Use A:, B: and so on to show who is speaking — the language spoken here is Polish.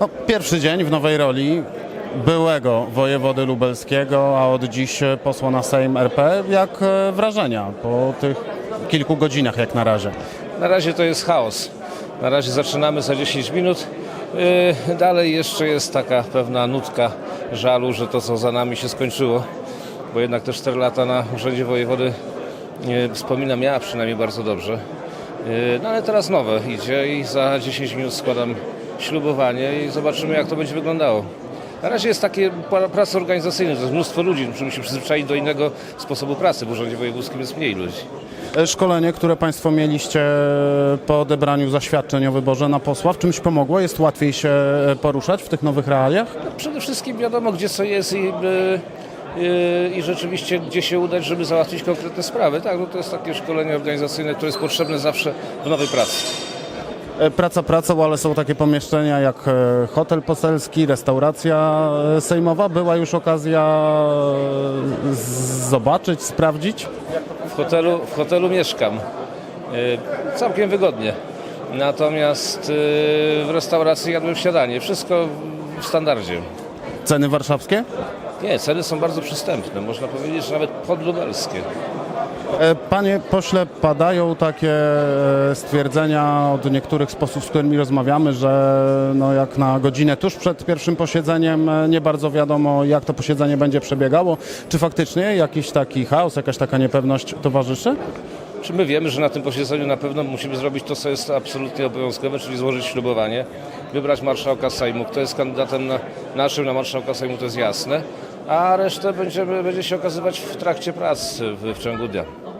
A: No, pierwszy dzień w nowej roli byłego wojewody lubelskiego, a od dziś posła na Sejm RP. Jak e, wrażenia po tych kilku godzinach jak na razie?
B: Na razie to jest chaos. Na razie zaczynamy za 10 minut. Yy, Dalej jeszcze jest taka pewna nutka żalu, że to co za nami się skończyło, bo jednak te 4 lata na urzędzie wojewody yy, wspominam ja przynajmniej bardzo dobrze. Yy, No ale teraz nowe idzie i za 10 minut składam ślubowanie i zobaczymy jak to będzie wyglądało. Na razie jest takie pra- praca organizacyjna, to jest mnóstwo ludzi, musimy się przyzwyczaić do innego sposobu pracy, w urzędzie wojewódzkim jest mniej ludzi.
A: E, Szkolenie, które Państwo mieliście po odebraniu zaświadczeń o wyborze na posła, w czymś pomogło? Jest łatwiej się e, poruszać w tych nowych realiach?
B: Przede wszystkim wiadomo, gdzie co jest i, i rzeczywiście gdzie się udać, żeby załatwić konkretne sprawy. Tak, no to jest takie szkolenie organizacyjne, które jest potrzebne zawsze w nowej pracy.
A: E, Praca pracą, ale są takie pomieszczenia jak e, hotel poselski, restauracja e, sejmowa. Była już okazja zobaczyć, sprawdzić?
B: W hotelu, w hotelu mieszkam. Całkiem wygodnie. Natomiast w restauracji jadłem śniadanie. Wszystko w standardzie.
A: Ceny warszawskie?
B: Nie, ceny są bardzo przystępne. Można powiedzieć, że nawet podlubelskie.
A: E, Panie pośle, padają takie e, stwierdzenia od niektórych z posłów, z którymi rozmawiamy, że no jak na godzinę tuż przed pierwszym posiedzeniem e, nie bardzo wiadomo, jak to posiedzenie będzie przebiegało. Czy faktycznie jakiś taki chaos, jakaś taka niepewność towarzyszy?
B: Czy my wiemy, że na tym posiedzeniu na pewno musimy zrobić to, co jest absolutnie obowiązkowe, czyli złożyć ślubowanie, wybrać marszałka Sejmu. Kto jest kandydatem na, naszym na marszałka Sejmu, to jest jasne, a resztę będzie się okazywać w trakcie prac w, w ciągu dnia.